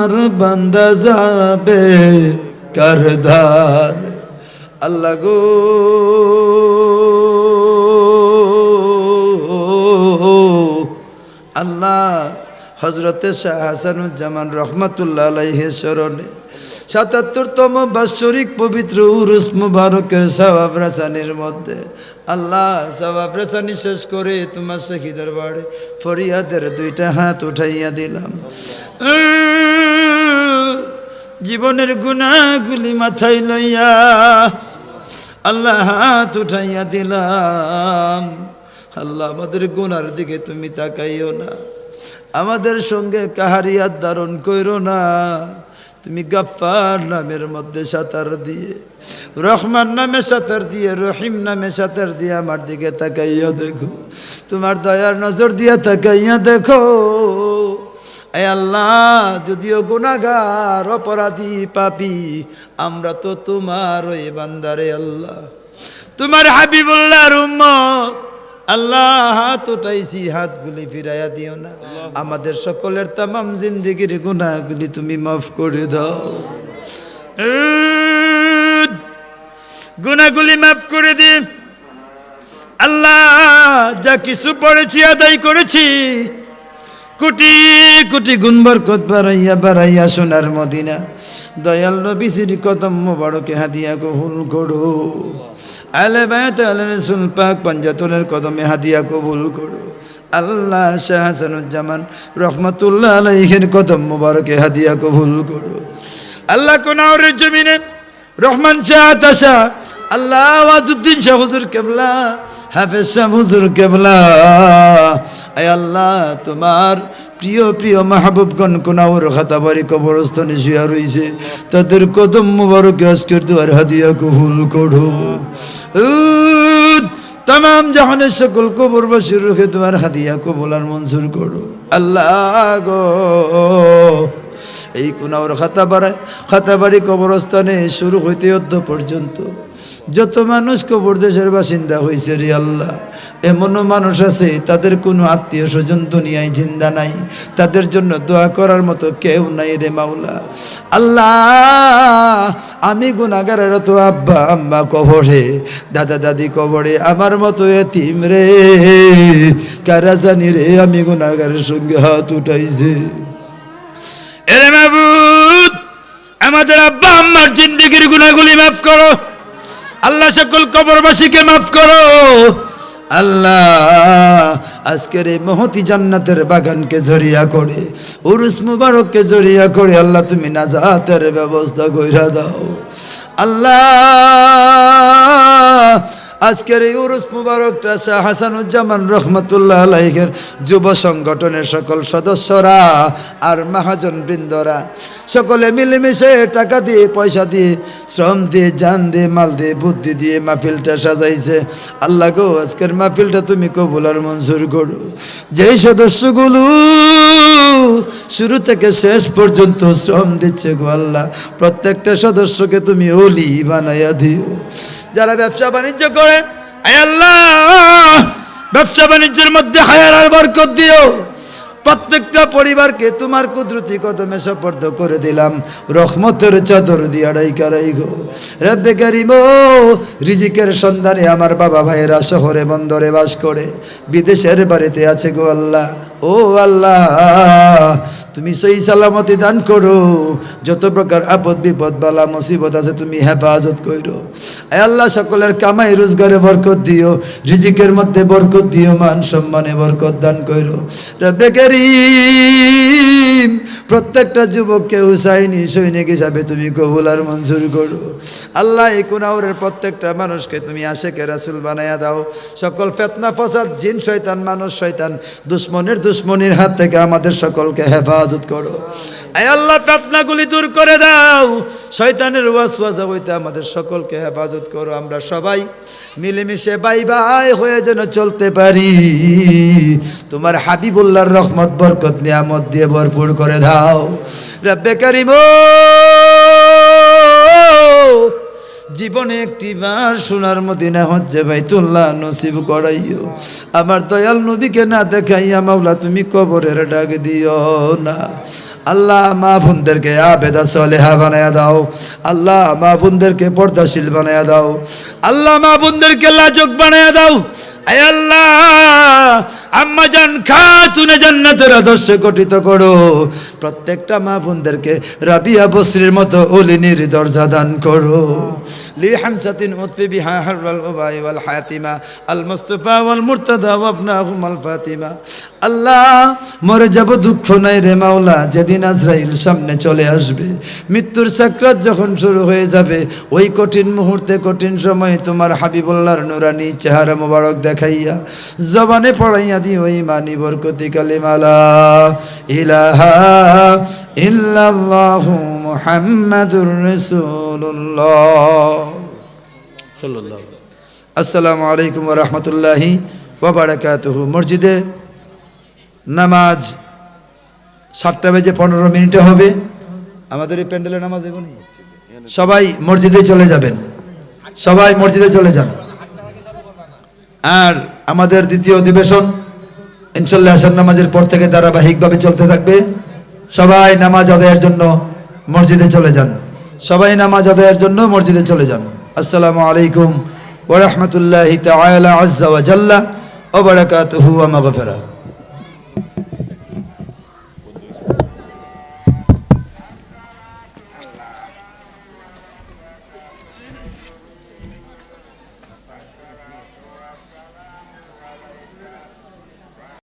আর বান্দা যাবে কারদার আল্লাহ গো। আল্লাহ হজরতে শাহ হাসানুজ্জামান রহমাতুল্লাহ আলাইহের স্মরণে সাতাত্তরতম বাৎসরিক পবিত্র উরুস মুবারকের সবাব রাসানির মধ্যে আল্লাহ সবাব রাসানি শেষ করে তোমার সখী দরবারে ফরিয়াদের দুইটা হাত উঠাইয়া দিলাম। জীবনের গুণাগুলি মাথায় লইয়া আল্লাহ হাত উঠাইয়া দিলাম। আল্লাহ আমাদের গুনার দিকে তুমি তাকাইও না। আমাদের সঙ্গে কাহারিয়াত ধারণ কইরো না। তুমি গাফার নামের মধ্যে সাঁতার দিয়ে, রহমান নামে সাঁতার দিয়ে, রহিম নামে সাঁতার দিয়ে আমার দিকে তাকাইয়া দেখো। তোমার দয়ার নজর দিয়ে তাকাইয়া দেখো। এ আল্লাহ, যদিও গুনাগার অপরাধী পাপি, আমরা তো তোমার ওই বান্দারে আল্লাহ। তোমার হাবিবুল্লাহর উম্মত আল্লাহ হাত উঠাইছি হাতগুলি ফিরাইয়া দিও না। আমাদের সকলের তামাম জিন্দিগির গুণাগুলি তুমি মাফ করে দাও। গুণাগুলি মাফ করে দি আল্লাহ, যা কিছু পড়েছি, আদায় করেছি, কোটি কোটি গুণ বরকত বাড়াইয়া বাড়াইয়া সোনার মদিনা। দয়াল নবীজির কদম মোবারকে হাদিয়া কবুল করো। আলে বায়াত আলে রসুল পাক পাঞ্জাতনের কদমে হাদিয়া কবুল করো। আল্লাহ শাহ হাসানুজ্জামান রহমতুল্লাহ আলাইহের কদম মোবারকে হাদিয়া কবুল করো। আল্লাহ কোনাউরের জমিনে রহমান শাহ তাশা, আল্লাহ ওয়াজুদ্দিন শাহ হুজুর কেবলা, হাফেজ শাহ হুজুর কেবলা। আয় আল্লাহ তোমার প্রিয় প্রিয় মাহবুবগণ কোনাওর খাতাবারি কবরস্থানে শুয়া রইছে। তাদের কদম মুবারক আজকের দুয়ার হাদিয়া কবুল করো। তাম জাহানের সকল কবরবাসীর রুখে তোমার হাদিয়া কবুল আর মঞ্জুর করো। আল্লাহ গো এই কোনাওর খাতাবাড়ায় খাতাবাড়ি কবরস্থানে শুরু হইতে অদ্য পর্যন্ত। যত মানুষ কবর দেশের বাসিন্দা হয়েছে রে আল্লাহ, এমনও মানুষ আছে, তাদের কোনো আত্মীয় স্বজন দুনিয়ায় জিন্দা নাই। তাদের জন্য দোয়া করার মতো কেউ নাই রে মাওলা। আল্লাহ, আমি গুণাগারের তো আব্বা আম্মা কবরে, দাদা দাদি কবরে, আমার মতো এতিম রে। কারা জানি রে আমি গুণাগারের সঙ্গে হাত উঠাইছে। এরে মাহবুদ আমাদের আব্বা আম্মার জিন্দগির গুণাগুলি মাফ করো। আল্লাহ সকল কবরবাসীকে মাফ করো। আল্লাহ, আজকের এই মহতি জান্নাতের বাগানকে জড়িয়া করে, উরুস মুবারককে জড়িয়া করে আল্লাহ তুমি নাজাতের ব্যবস্থা কইরা দাও। আল্লাহ আজকের এই উরুস মুবারকটা শাহ হাসানুজ্জামান রহমতুল্লাহ আলাইহের যুব সংগঠনের সকল সদস্যরা আর মহাজন বৃন্দরা সকলে মিলেমিশে টাকা দিয়ে, পয়সা দিয়ে, শ্রম দিয়ে, জান দিয়ে, মাল দিয়ে, বুদ্ধি দিয়ে মাহফিলটা সাজাইছে। আল্লাহ গো, আজকের মাহফিলটা তুমি কবুল আর মঞ্জুর করো। যেই সদস্যগুলো শুরু থেকে শেষ পর্যন্ত শ্রম দিচ্ছে গো আল্লাহ, প্রত্যেকটা সদস্যকে তুমি ওলি বানাইয়া দিও। যারা ব্যবসা বাণিজ্য করে আল্লাহ, ব্যবসা বাণিজ্যের মধ্যে হায়ার বরকত দিও। প্রত্যেকটা পরিবারকে তোমার কুদরতি কদমে সপর্দ করে দিলাম। রহমতের চাদর দিয়া রাইকা রাইগো রব্বে কারিম, রিজিকের সন্ধানে আমার বাবা ভাইয়েরা শহরে, বন্দরে বাস করে। বিদেশের বাড়িতে আছে গো আল্লাহ। ও আল্লাহ তুমি সেই সালামতি দান করো। যত প্রকার আপদ, বিপদ, বালা, মুসিবত আছে তুমি হেফাজত করো। আল্লাহ সকলের কামাই, রোজগারে বরকত দিও, রিজিকের মধ্যে বরকত দিও, মান সম্মানে বরকত দান করো। রব্বে কারীম প্রত্যেকটা যুবককে হুসাইনি সৈনিক হিসাবে তুমি কবুল আর মঞ্জুর করো। আল্লাহ এই কুনাউরের প্রত্যেকটা মানুষকে তুমি আশেকে রাসুল বানাইয়া দাও। সকল ফেতনা, ফসাদ, জিন, শয়তান, মানুষ, শয়তান, দুশ্মনের দুশ্মনির হাত থেকে আমাদের সকলকে হেফাজত করো। আয় আল্লাহ, ফেতনাগুলি দূর করে দাও। শয়তানের ওয়াসওয়াসা হইতে আমাদের সকলকে হেফাজত করো। আমরা সবাই মিলেমিশে বাই বাই হয়ে যেন চলতে পারি। তোমার হাবিবুল্লাহর রহমত, বরকত, নিয়ামত দিয়ে ভরপুর করে দাও। রব্বে কারিম জীবনে একটি বার সোনার মদিনা হচ্ছে বাইতুল্লাহ নসিব করাইও। আমার দয়াল নবীকে না দেখাইয়া মাওলা, তুমি কবরের ডাক দিও না। আল্লাহ মা বোনদেরকে আবেদা সলেহা বানায়া দাও। আল্লাহ মা বোনদেরকে পর্দাশীল বানায়া দাও। আল্লাহ মা বোনদেরকে লাজক বানায়া দাও। ওয়াল ফাতিমা। আল্লাহ, মরে যাব দুঃখ নাই রে মাওলা, যেদিন আজরাইল সামনে চলে আসবে। মৃত্যুর সাকরাত যখন শুরু হয়ে যাবে, ওই কঠিন মুহূর্তে কঠিন সময় তোমার হাবিবুল্লাহর নুরানি চেহারা মোবারক দেখাইয়া জবানে পড়াইয়া দিও ইমানি বরকতি কালিমালা। ইলাহা ইল্লাল্লাহু মুহাম্মাদুর রাসূলুল্লাহ। সাল্লাল্লাহু আসসালামু আলাইকুম ওয়া রাহমাতুল্লাহি ওয়া বারাকাতুহু। মসজিদে নামাজ সাতটা বেজে পনেরো মিনিটে হবে। আমাদের এই প্যান্ডেলে নামাজ সবাই মসজিদে চলে যাবেন। সবাই মসজিদে চলে যান। আর আমাদের দ্বিতীয় অধিবেশন ইনশাল্লাহ আসার নামাজের পর থেকে ধারাবাহিকভাবে চলতে থাকবে। সবাই নামাজ আদায়ের জন্য মসজিদে চলে যান। সবাই নামাজ আদায়ের জন্য মসজিদে চলে যান। আসসালামু আলাইকুম ওরহমতুল্লাহ ওয়া বারাকাতুহু ওয়া মাগফিরা